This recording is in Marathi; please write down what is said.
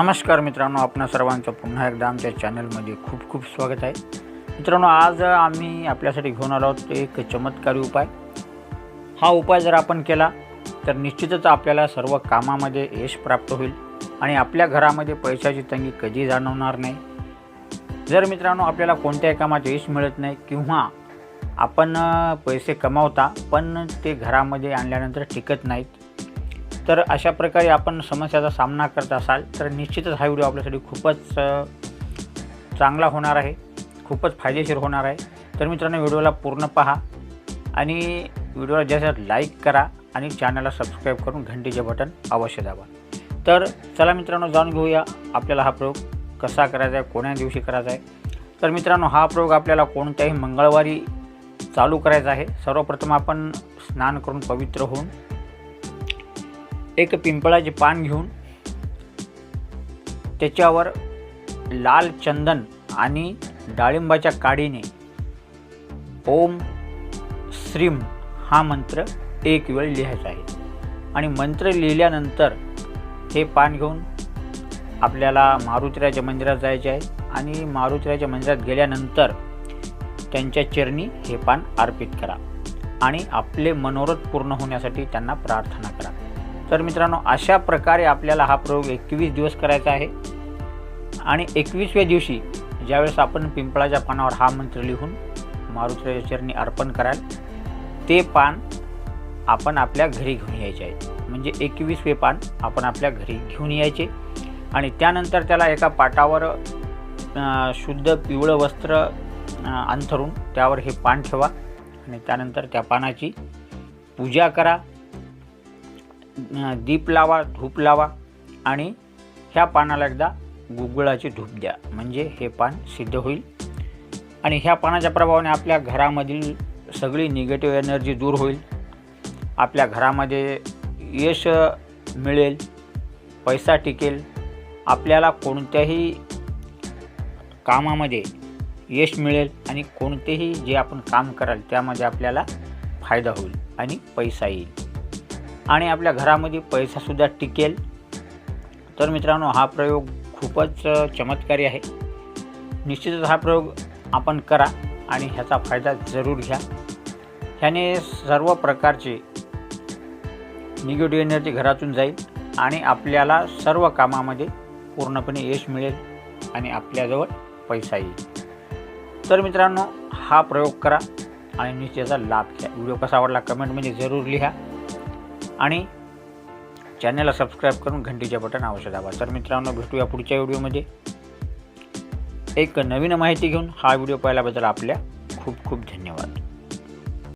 नमस्कार मित्रांनो आपणा सर्वांचं पुन्हा एकदा आमच्या चॅनलमध्ये खूप खूप स्वागत आहे. मित्रांनो आज आम्ही आपल्यासाठी घेऊन आलो आहोत एक चमत्कारी उपाय. हा उपाय जर आपण केला तर निश्चितच आपल्याला सर्व कामामध्ये यश प्राप्त होईल आणि आपल्या घरामध्ये पैशाची तंगी कधी जाणवणार नाही. जर मित्रांनो आपल्याला कोणत्याही कामात यश मिळत नाही किंवा आपण पैसे कमावता पण ते घरामध्ये आणल्यानंतर टिकत नाहीत तर अशा प्रकारे आपण समस्याचा सामना करत असाल तर निश्चितच हा व्हिडिओ आपल्यासाठी खूपच चांगला होणार आहे खूपच फायदेशीर होणार आहे. तर मित्रांनो व्हिडिओला पूर्ण पहा आणि व्हिडिओला जास्त लाईक करा आणि चॅनलला सबस्क्राईब करून घंटीचे बटन अवश्य दाबा. तर चला मित्रांनो जाणून घेऊया आपल्याला हा प्रयोग कसा करायचा आहे कोण्या दिवशी करायचा आहे. तर मित्रांनो हा प्रयोग आपल्याला कोणत्याही मंगळवारी चालू करायचा आहे. सर्वप्रथम आपण स्नान करून पवित्र होऊन एक पिंपळाचे पान घेऊन त्याच्यावर लाल चंदन आणि डाळिंबाच्या काडीने ओम श्रीम हा मंत्र एक वेळ लिहायचा आहे. आणि मंत्र लिहिल्यानंतर हे पान घेऊन आपल्याला मारुतीराच्या मंदिरात जायचे आहे. आणि मारुतीराच्या मंदिरात गेल्यानंतर त्यांच्या चरणी हे पान अर्पित करा. आणि आपले मनोरथ पूर्ण होण्यासाठी त्यांना प्रार्थना करा. तर मित्रांनो अशा प्रकारे आपल्याला हा प्रयोग एकवीस दिवस करायचा आहे. आणि एकवीसव्या दिवशी ज्यावेळेस आपण पिंपळाच्या पानावर हा मंत्र लिहून मारुतीच्या चरणी अर्पण कराल ते पान आपण आपल्या घरी घेऊन यायचे आहे. म्हणजे एकवीसवे पान आपण आपल्या घरी घेऊन यायचे. आणि त्यानंतर त्याला एका पाटावर शुद्ध पिवळं वस्त्र अंथरून त्यावर हे पान ठेवा. आणि त्यानंतर त्या पानाची पूजा करा. दीप लावा धूप लावा आणि ह्या पानाला एकदा गुगळाची धूप द्या. म्हणजे हे पान सिद्ध होईल. आणि ह्या पानाच्या प्रभावाने आपल्या घरामधील सगळी निगेटिव्ह एनर्जी दूर होईल. आपल्या घरामध्ये यश मिळेल पैसा टिकेल. आपल्याला कोणत्याही कामामध्ये यश मिळेल आणि कोणतेही जे आपण काम कराल त्यामध्ये आपल्याला फायदा होईल आणि पैसा येईल. आणि आपल्या घरामध्ये पैसासुद्धा टिकेल. तर मित्रांनो हा प्रयोग खूपच चमत्कारी आहे. निश्चितच हा प्रयोग आपण करा आणि ह्याचा फायदा जरूर घ्या. ह्याने सर्व प्रकारचे निगेटिव्ह एनर्जी घरातून जाईल आणि आपल्याला सर्व कामामध्ये पूर्णपणे यश मिळेल आणि आपल्याजवळ पैसा येईल. तर मित्रांनो हा प्रयोग करा आणि निश्चितचा लाभ घ्या. व्हिडिओ कसा आवडला कमेंटमध्ये जरूर लिहा. आणि चॅनलला सबस्क्राईब करून घंटीचे बटन अवश्य दाबा. तर मित्रांनो भेटूया पुढच्या व्हिडिओमध्ये. एक नवीन माहिती घेऊन हा व्हिडिओ पाहिल्याबद्दल आपल्या खूप खूप धन्यवाद.